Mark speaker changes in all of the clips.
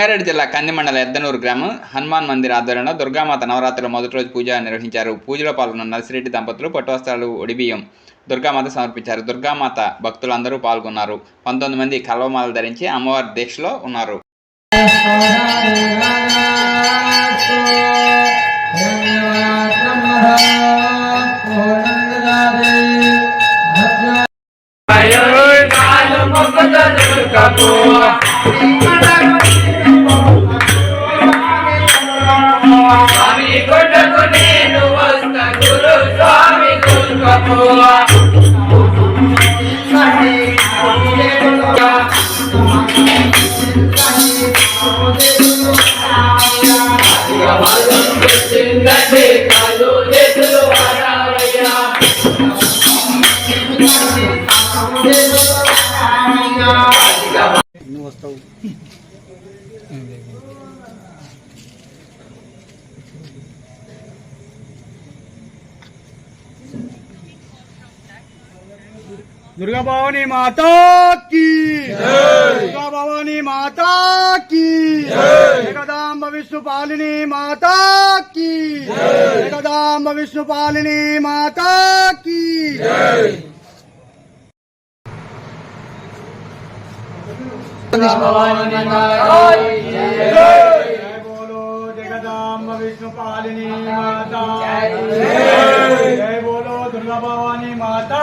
Speaker 1: రంగారెడ్డి జిల్లా కంది మండల ఎద్దనూరు గ్రామం హనుమాన్ మందిర్ ఆధ్వర్యంలో దుర్గామాత నవరాత్రుల మొదటి రోజు పూజ నిర్వహించారు. పూజలో పాల్గొన్న నర్సిరెడ్డి దంపతులు పట్టువస్త్రాలు ఒడిబియ్యం దుర్గామాత సమర్పించారు. దుర్గామాత భక్తులు అందరూ పాల్గొన్నారు. పంతొమ్మిది మంది కల్వమాలు ధరించి అమ్మవారి దీక్షలో ఉన్నారు.
Speaker 2: భవానీ మాతా కీ భవానీ మాతా కీ జగదాంబ విష్ణు పాలిని మాతా కీ జగదాంబ విష్ణు పాలిని మాతా కీ బోలో జగదాంబ విష్ణు పాలిని మాతా జయ బోలో దుర్గా భవానీ
Speaker 3: మాతా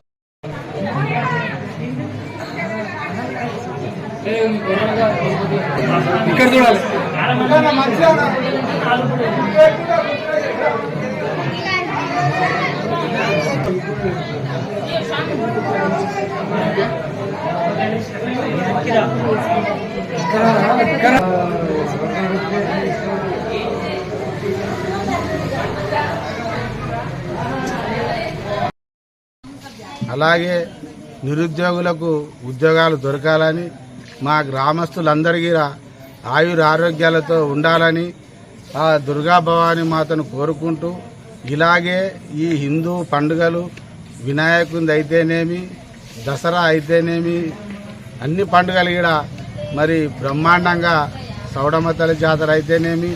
Speaker 2: ఇక్కడ చూడాలి.
Speaker 4: అలాగే నిరుద్యోగులకు ఉద్యోగాలు దొరకాలని మా గ్రామస్తులందరికీ ఆయుర ఆరోగ్యాలతో ఉండాలని ఆ దుర్గా భవాని మాతను కోరుకుంటూ ఇలాగే ఈ హిందూ పండుగలు వినాయకుని అయితేనేమి దసరా అయితేనేమి అన్ని పండుగలు కూడా మరి బ్రహ్మాండంగా సౌడమ్మ జాతర అయితేనేమి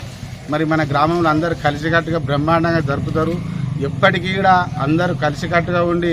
Speaker 4: మరి మన గ్రామంలో అందరూ కలిసికట్టుగా బ్రహ్మాండంగా జరుపుతారు. ఎప్పటికీ కూడా అందరూ కలిసికట్టుగా ఉండి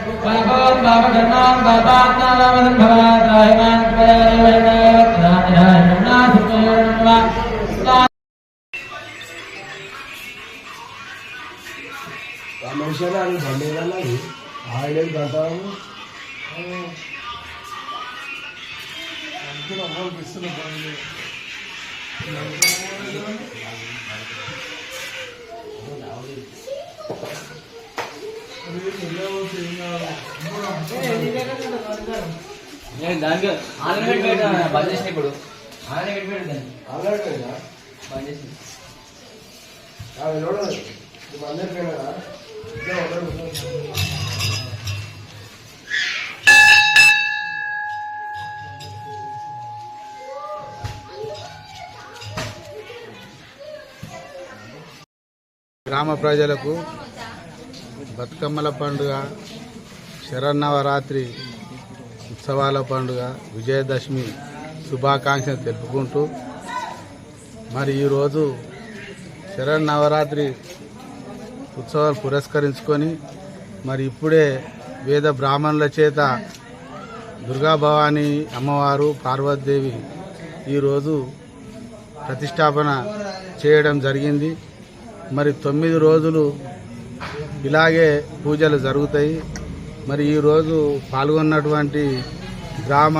Speaker 3: పుష్పాంజలిం సమర్పయామి భగవాన్
Speaker 5: దానికి? ఆన్లైన్ పెట్టి బంద్ చేసిన ఇప్పుడు. ఆన్లైన్ పెట్టి బంద్ చేసి
Speaker 4: గ్రామ ప్రజలకు బతుకమ్మల పండుగ శరన్నవరాత్రి ఉత్సవాల పండుగ విజయదశమి శుభాకాంక్షలు తెలుపుకుంటూ మరి ఈరోజు శరన్నవరాత్రి ఉత్సవాలు పురస్కరించుకొని మరి ఇప్పుడే వేద బ్రాహ్మణుల చేత దుర్గాభవాని అమ్మవారు పార్వతీదేవి ఈరోజు ప్రతిష్టాపన చేయడం జరిగింది. మరి తొమ్మిది రోజులు ఇలాగే పూజలు జరుగుతాయి. మరి ఈరోజు పాల్గొన్నటువంటి గ్రామ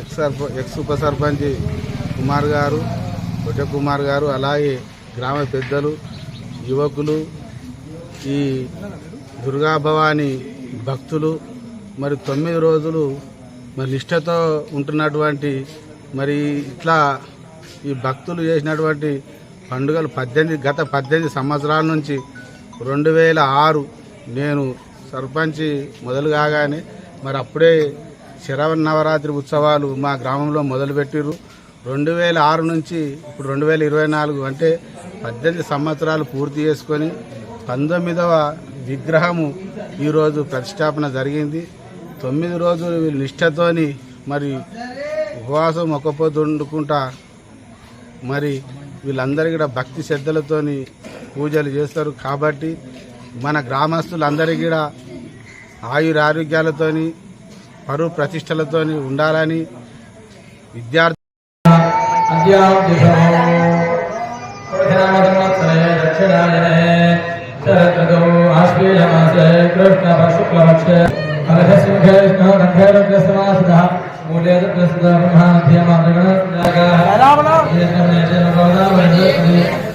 Speaker 4: ఎక్స్ సర్ప ఎక్స్ ఉప సర్పంచ్ కుమార్ గారు కుమార్ గారు అలాగే గ్రామ పెద్దలు యువకులు ఈ దుర్గాభవాని భక్తులు మరి తొమ్మిది రోజులు మరి నిష్ఠతో ఉంటున్నటువంటి మరి ఇట్లా ఈ భక్తులు చేసినటువంటి పండుగలు పద్దెనిమిది గత పద్దెనిమిది సంవత్సరాల నుంచి రెండు వేల ఆరు నేను సర్పంచ్ మొదలు కాగానే మరి అప్పుడే శరవ నవరాత్రి ఉత్సవాలు మా గ్రామంలో మొదలుపెట్టిర్రు రెండు వేల ఆరు నుంచి ఇప్పుడు రెండు వేల ఇరవై నాలుగు అంటే పద్దెనిమిది సంవత్సరాలు పూర్తి చేసుకొని పంతొమ్మిదవ విగ్రహము ఈరోజు ప్రతిష్టాపన జరిగింది. తొమ్మిది రోజులు నిష్ఠతోని మరి ఉపవాసం ఒక్కపోతు వండుకుంటా మరి వీళ్ళందరికీ కూడా భక్తి శ్రద్ధలతోని పూజలు చేస్తారు కాబట్టి మన గ్రామస్తులందరికీ కూడా ఆయురారోగ్యాలతోని పరువు ప్రతిష్టలతోని ఉండాలని విద్యార్థి
Speaker 3: అద్యాబ్దిశో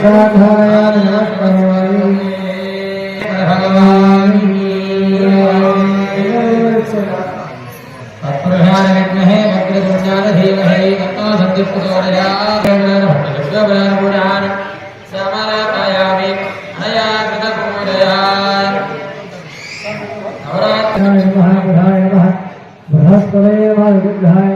Speaker 3: स्वाध्याय
Speaker 6: बृहस्पते वायुग्रहाय